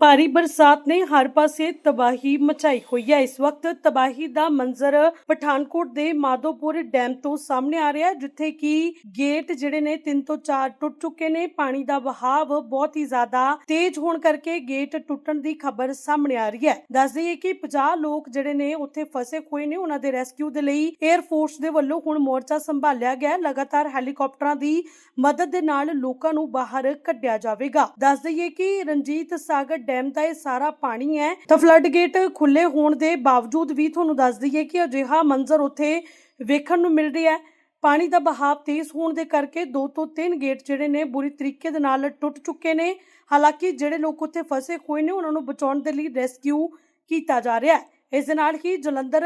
ਭਾਰੀ ਬਰਸਾਤ ਨੇ ਹਰ ਪਾਸੇ ਤਬਾਹੀ ਮਚਾਈ ਹੋਈ ਹੈ। ਇਸ ਵਕਤ ਤਬਾਹੀ ਦਾ ਮੰਜ਼ਰ ਪਠਾਨਕੋਟ ਦੇ ਮਾਧੋਪੁਰ ਡੈਮ ਤੋਂ ਸਾਹਮਣੇ ਆ ਰਿਹਾ ਹੈ, ਜਿੱਥੇ ਕਿ ਗੇਟ ਜਿਹੜੇ ਨੇ 3 ਤੋਂ 4 ਟੁੱਟ ਚੁੱਕੇ ਨੇ। ਪਾਣੀ ਦਾ ਵਹਾਅ ਬਹੁਤ ਹੀ ਜ਼ਿਆਦਾ ਤੇਜ਼ ਹੋਣ ਕਰਕੇ ਗੇਟ ਟੁੱਟਣ ਦੀ ਖਬਰ ਸਾਹਮਣੇ ਆ ਰਹੀ ਹੈ। ਦੱਸ ਦਈਏ ਕਿ 50 ਲੋਕ ਜਿਹੜੇ ਨੇ ਉੱਥੇ ਫਸੇ ਹੋਏ ਨੇ। ਉਹਨਾਂ ਦੇ ਰੈਸਕਿਊ ਦੇ ਲਈ 에ਅਰ ਫੋਰਸ ਦੇ ਵੱਲੋਂ ਹੁਣ ਮੋਰਚਾ ਸੰਭਾਲਿਆ ਗਿਆ ਲਗਾਤਾਰ ਹੈਲੀਕਾਪਟਰਾਂ ਦੀ ਮਦਦ ਦੇ ਨਾਲ ਲੋਕਾਂ ਨੂੰ ਬਾਹਰ ਕੱਢਿਆ ਜਾਵੇਗਾ। ਦੱਸ ਦਈਏ ਕਿ ਰਣਜੀਤ ਸਾਗਰ ਡੈਮ ਦਾ ਇਹ ਸਾਰਾ ਪਾਣੀ ਹੈ, ਤਾਂ ਫਲੱਡ ਗੇਟ ਖੁੱਲੇ ਹੋਣ ਦੇ ਬਾਵਜੂਦ ਵੀ ਤੁਹਾਨੂੰ ਦੱਸ ਦਈਏ ਕਿ ਅਜਿਹਾ ਮੰਜ਼ਰ ਉੱਥੇ ਵੇਖਣ ਨੂੰ ਮਿਲ ਰਿਹਾ ਹੈ। ਪਾਣੀ ਦਾ ਬਹਾਵ ਤੇਜ਼ ਹੋਣ ਦੇ ਕਰਕੇ ਦੋ ਤੋਂ ਤਿੰਨ ਗੇਟ ਜਿਹੜੇ ਨੇ ਬੁਰੀ ਤਰੀਕੇ ਦੇ ਨਾਲ ਟੁੱਟ ਚੁੱਕੇ ਨੇ। ਹਾਲਾਂਕਿ ਜਿਹੜੇ ਲੋਕ ਉੱਥੇ ਫਸੇ ਹੋਏ ਨੇ, ਉਹਨਾਂ ਨੂੰ ਬਚਾਉਣ ਦੇ ਲਈ ਰੈਸਕਿਊ ਕੀਤਾ ਜਾ ਰਿਹਾ ਹੈ। ਇਸ ਦੇ ਨਾਲ ਹੀ ਜਲੰਧਰ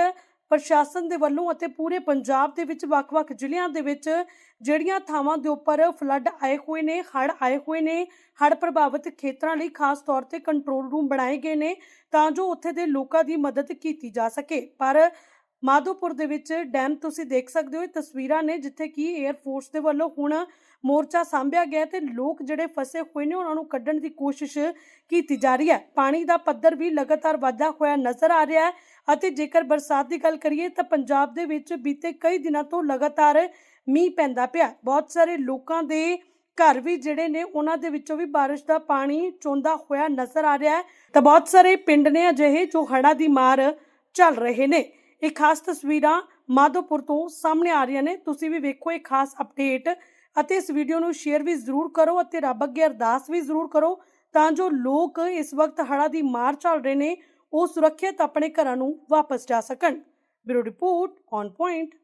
ਪ੍ਰਸ਼ਾਸਨ ਦੇ ਵੱਲੋਂ ਅਤੇ ਪੂਰੇ ਪੰਜਾਬ ਦੇ ਵਿੱਚ ਵੱਖ-ਵੱਖ ਜ਼ਿਲ੍ਹਿਆਂ ਦੇ ਵਿੱਚ ਜਿਹੜੀਆਂ ਥਾਵਾਂ ਦੇ ਉੱਪਰ ਫਲੱਡ ਆਏ ਹੋਏ ਨੇ, ਹੜ੍ਹ ਆਏ ਹੋਏ ਨੇ, ਹੜ੍ਹ ਪ੍ਰਭਾਵਿਤ ਖੇਤਰਾਂ ਲਈ ਖਾਸ ਤੌਰ ਤੇ ਕੰਟਰੋਲ ਰੂਮ ਬਣਾਏ ਗਏ ਨੇ ਤਾਂ ਜੋ ਉੱਥੇ ਦੇ ਲੋਕਾਂ ਦੀ ਮਦਦ ਕੀਤੀ ਜਾ ਸਕੇ। ਪਰ ਮਾਧੋਪੁਰ ਦੇ ਵਿੱਚ ਡੈਮ ਤੁਸੀਂ ਦੇਖ ਸਕਦੇ ਹੋ, ਇਹ ਤਸਵੀਰਾਂ ਨੇ ਜਿੱਥੇ ਕਿ 에ਅਰ ਫੋਰਸ ਦੇ ਵੱਲੋਂ ਹੁਣ ਮੋਰਚਾ ਸਾਂਭਿਆ ਗਿਆ ਤੇ ਲੋਕ ਜਿਹੜੇ ਫਸੇ ਹੋਏ ਨੇ, ਉਹਨਾਂ ਨੂੰ ਕੱਢਣ ਦੀ ਕੋਸ਼ਿਸ਼ ਕੀਤੀ ਜਾ ਰਹੀ ਹੈ। ਪਾਣੀ ਦਾ ਪੱਧਰ ਵੀ ਲਗਾਤਾਰ ਵਾਧਾ ਹੋਇਆ ਨਜ਼ਰ ਆ ਰਿਹਾ ਹੈ ਅਤੇ ਜੇਕਰ ਬਰਸਾਤ ਦੀ ਗੱਲ ਕਰੀਏ ਤਾਂ ਪੰਜਾਬ ਦੇ ਵਿੱਚ ਬੀਤੇ ਕਈ ਦਿਨਾਂ ਤੋਂ ਲਗਾਤਾਰ ਮੀਂਹ ਪੈਂਦਾ ਪਿਆ। ਬਹੁਤ ਸਾਰੇ ਲੋਕਾਂ ਦੇ ਘਰ ਵੀ ਜਿਹੜੇ ਨੇ, ਉਹਨਾਂ ਦੇ ਵਿੱਚੋਂ ਵੀ ਬਾਰਿਸ਼ ਦਾ ਪਾਣੀ ਚੋਂਦਾ ਹੋਇਆ ਨਜ਼ਰ ਆ ਰਿਹਾ ਹੈ। ਤਾਂ ਬਹੁਤ ਸਾਰੇ ਪਿੰਡ ਨੇ ਅਜਿਹੇ ਜੋ ਹੜ੍ਹਾਂ ਦੀ ਮਾਰ ਚੱਲ ਰਹੇ ਨੇ। ਇਹ ਖਾਸ ਤਸਵੀਰਾਂ ਮਾਧੋਪੁਰ ਤੋਂ ਸਾਹਮਣੇ ਆ ਰਹੀਆਂ ਨੇ। ਤੁਸੀਂ ਵੀ ਵੇਖੋ ਇਹ ਖਾਸ ਅਪਡੇਟ ਅਤੇ ਇਸ ਵੀਡੀਓ ਨੂੰ ਸ਼ੇਅਰ ਵੀ ਜ਼ਰੂਰ ਕਰੋ ਅਤੇ ਰੱਬ ਅੱਗੇ ਅਰਦਾਸ ਵੀ ਜ਼ਰੂਰ ਕਰੋ ਤਾਂ ਜੋ ਲੋਕ ਇਸ ਵਕਤ ਹੜ੍ਹਾਂ ਦੀ ਮਾਰ ਚੱਲ ਰਹੇ ਨੇ, ਉਹ ਸੁਰੱਖਿਅਤ ਆਪਣੇ ਘਰਾਂ ਨੂੰ ਵਾਪਸ ਜਾ ਸਕਣ। Bureau report on point